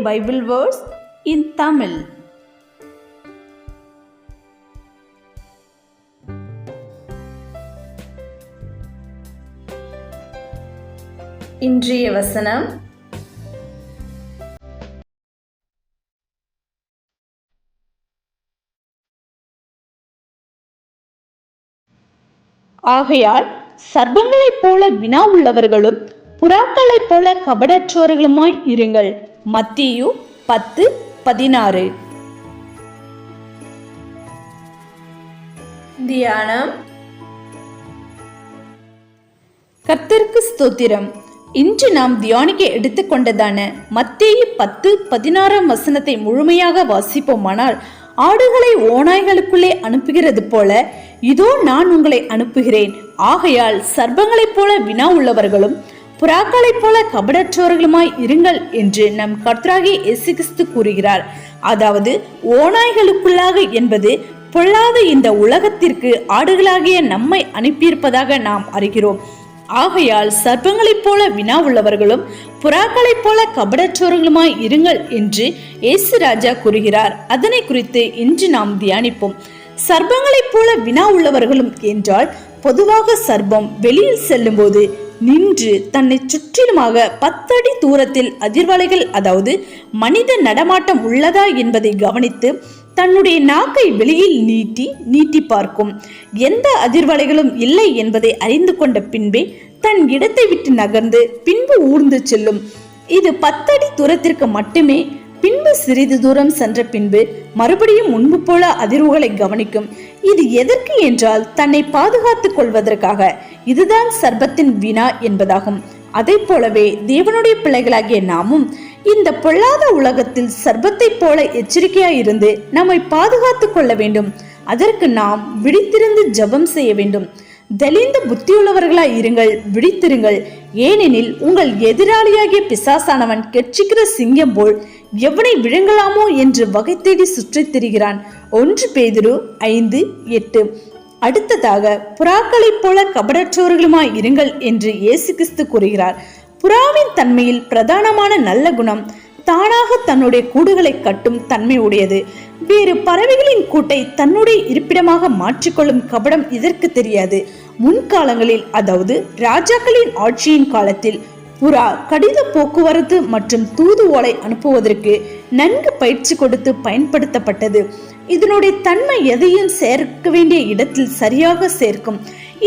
Bible verse in Tamil. இன்றைய வசனம் ஆகையால் சர்ப்பங்களைப் போல வினா உள்ளவர்களும் புறாக்களைப் போல கபடற்றோர்களுமாய் இருங்கள் மத்தியு பத்து பதினாறு. தியானம். கர்த்தருக்கு ஸ்தோத்திரம். இன்று நாம் தியானிக்க எடுத்துக்கொண்டதான மத்தேயு பத்து பதினாறாம் வசனத்தை முழுமையாக வாசிப்போமானால் ஆடுகளை ஓநாய்களுக்குள்ளே அனுப்புகிறது போல இதோ நான் உங்களை அனுப்புகிறேன். ஆகையால் சர்பங்களைப் போல வினா உள்ளவர்களும் புறாக்களைப் போல கபடற்றவர்களுமாய் இருங்கள் என்று நம் கர்த்தராகி இயேசு கிறிஸ்து கூறுகிறார். அதாவது ஓநாய்களுக்குள்ளாக என்பது பொல்லாத இந்த உலகத்திற்கு ஆடுகளாகிய நம்மை அனுப்பியிருப்பதாக நாம் அறிகிறோம். ஆகையால் சர்ப்பங்களைப் போல வினா உள்ளவர்களும் புறாக்களைப் போல கபடற்றவர்களுமாய் இருங்கள் என்று இயேசு ராஜா கூறுகிறார். அதனை குறித்து இன்று நாம் தியானிப்போம். சர்ப்பங்களைப் போல வினா உள்ளவர்களும் என்றால் பொதுவாக சர்ப்பம் வெளியில் செல்லும்போது நின்று தன்னை சுற்றிலுமாக பத்தடி தூரத்தில் அதிர்வலைகள் அதாவது மனித நடமாட்டம் உள்ளதா என்பதை கவனித்து தன்னுடைய நாக்கை வெளியில் நீட்டி நீட்டி பார்க்கும். எந்த அதிர்வலைகளும் இல்லை என்பதை அறிந்து கொண்ட பின்பே தன் இடத்தை விட்டு நகர்ந்து பின்பு ஊர்ந்து செல்லும். இது பத்தடி தூரத்திற்கு மட்டுமே பின்பு சிறிது தூரம் சென்ற பின்பு மறுபடியும் முன்பு போல அதிர்வுகளை கவனிக்கும். இது எதற்கு என்றால் தன்னை பாதுகாத்துக் கொள்வதற்காக. இதுதான் சர்பத்தின் வினா என்பதாகும். அதை போலவே தேவனுடைய பிள்ளைகளாகிய நாமும் இந்த பொல்லாத உலகத்தில் சர்பத்தைப் போல எச்சரிக்கையாய் இருந்து நம்மை பாதுகாத்துக் கொள்ள வேண்டும். அதற்கு நாம் விழித்திருந்து ஜெபம் செய்ய வேண்டும். தெளிந்த புத்தியுள்ளவர்களாய் இருங்கள் விழித்திருங்கள். ஏனெனில் உங்கள் எதிராளியாகிய பிசாசானவன் கெட்சிக்கிற சிங்கம் போல் எவனை விழுங்கலாமோ என்று வகை தேடி சுற்றித் திரிகிறான். ஒன்று பேதுரு ஐந்து எட்டு. அடுத்ததாக புறாக்களைப் போல கபடற்றவர்களுமாய் இருங்கள் என்று இயேசு கிறிஸ்து கூறுகிறார். புறாவின் தன்மையில் பிரதானமான நல்ல குணம் தானாக தன்னுடைய கூடுகளை கட்டும் தன்மை உடையது. வேறு பறவைகளின் கூட்டை தன்னுடைய இருப்பிடமாக மாற்றிக்கொள்ளும் கபடம் இதற்கு தெரியாது. முன்காலங்களில் அதாவது ராஜாக்களின் ஆட்சியின் காலத்தில் புறா கடித போக்குவரத்து மற்றும் தூது ஓலை அனுப்புவதற்கு நன்கு பயிற்சி கொடுத்து பயன்படுத்தப்பட்டது. இதனுடைய தன்மை எதையும் சேர்க்க வேண்டிய இடத்தில் சரியாக சேர்க்கும்.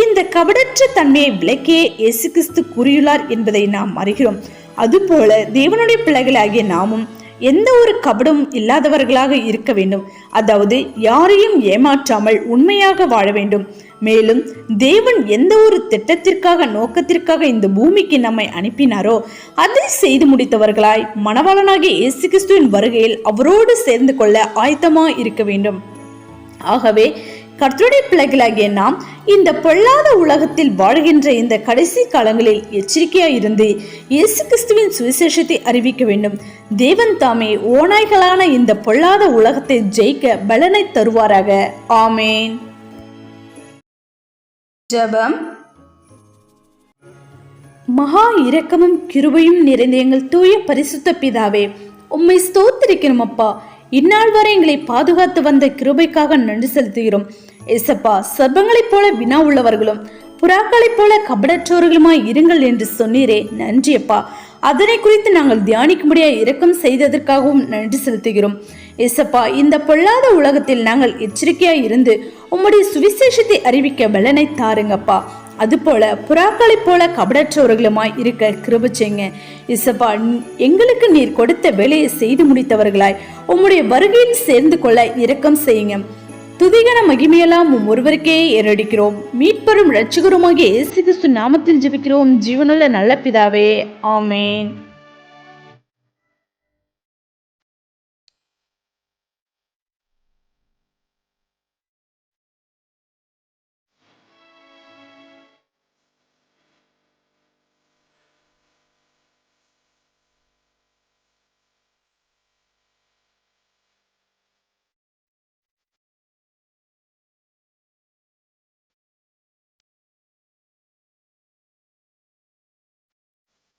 இந்த கபடற்ற தன்மையை விளக்கியே இயேசு கிறிஸ்து கூறியுள்ளார் என்பதை நாம் அறிகிறோம். அதுபோல தேவனுடைய பிள்ளைகளாகிய நாமும் எந்த ஒரு கபடும் இல்லாதவர்களாக இருக்க வேண்டும். அதாவது யாரையும் ஏமாற்றாமல் உண்மையாக வாழ வேண்டும். மேலும் தேவன் எந்த ஒரு திட்டத்திற்காக நோக்கத்திற்காக இந்த பூமிக்கு நம்மை அனுப்பினாரோ அதை செய்து முடித்தவர்களாய் மணவாளனாகிய இயேசு கிறிஸ்துவின் வருகையில் அவரோடு சேர்ந்து கொள்ள ஆயத்தமாக இருக்க வேண்டும். ஆகவே கர்த்தருடைய பிள்ளைகளாகிய நாம் இந்த பொல்லாத உலகத்தில் வாழ்கின்ற இந்த கடைசி காலங்களில் எச்சரிக்கையாக இருந்து இயேசு கிறிஸ்துவின் சுவிசேஷத்தை அறிவிக்க வேண்டும். தேவன் தாமே ஓநாய்களான இந்த பொல்லாத உலகத்தை ஜெயிக்க பலனை தருவாராக. ஆமேன். ஜபம். மகா இரக்கமும் கிருபையும் நிறைந்த எங்கள் தூய பரிசுத்த பிதாவே உம்மை ஸ்தோத்திருக்கிறோம் அப்பா இந்நாள் வரை எங்களை பாதுகாத்து வந்த கிருபைக்காக நன்றி செலுத்துகிறோம். எசப்பா சர்பங்களைப் போல வினா உள்ளவர்களும் புறாக்களைப் போல கபடற்றவர்களுமாய் இருங்கள் என்று சொன்னீரே. நன்றி அப்பா அதனை குறித்து நாங்கள் தியானிக்கும்படியாக இரக்கம் செய்ததற்காகவும் நன்றி செலுத்துகிறோம். எசப்பா இந்த பொல்லாத உலகத்தில் நாங்கள் எச்சரிக்கையாய் இருந்து உம்முடைய சுவிசேஷத்தை அறிவிக்க பலனை தாருங்கப்பா. அதுபோல புறாக்களைப் போல கபடற்றவர்களுமாய் இருக்க கிருப செய்யுங்க. இசப்பா எங்களுக்கு நீர் கொடுத்த வேலையை செய்து முடித்தவர்களாய் உம்முடைய வருகையில் சேர்ந்து கொள்ள இரக்கம் செய்யுங்க. துதிகன மகிமையெல்லாம் உம் ஒருவருக்கே ஏறடிக்கிறோம். மீட்பரும் ரட்சகருமாகிய இயேசு கிறிஸ்து நாமத்தில் ஜெபிக்கிறோம். ஜீவனுள்ள நல்ல பிதாவே ஆமேன்.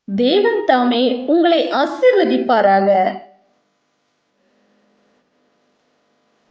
தேவன் தாமே உங்களை ஆசீர்வதிப்பாராக.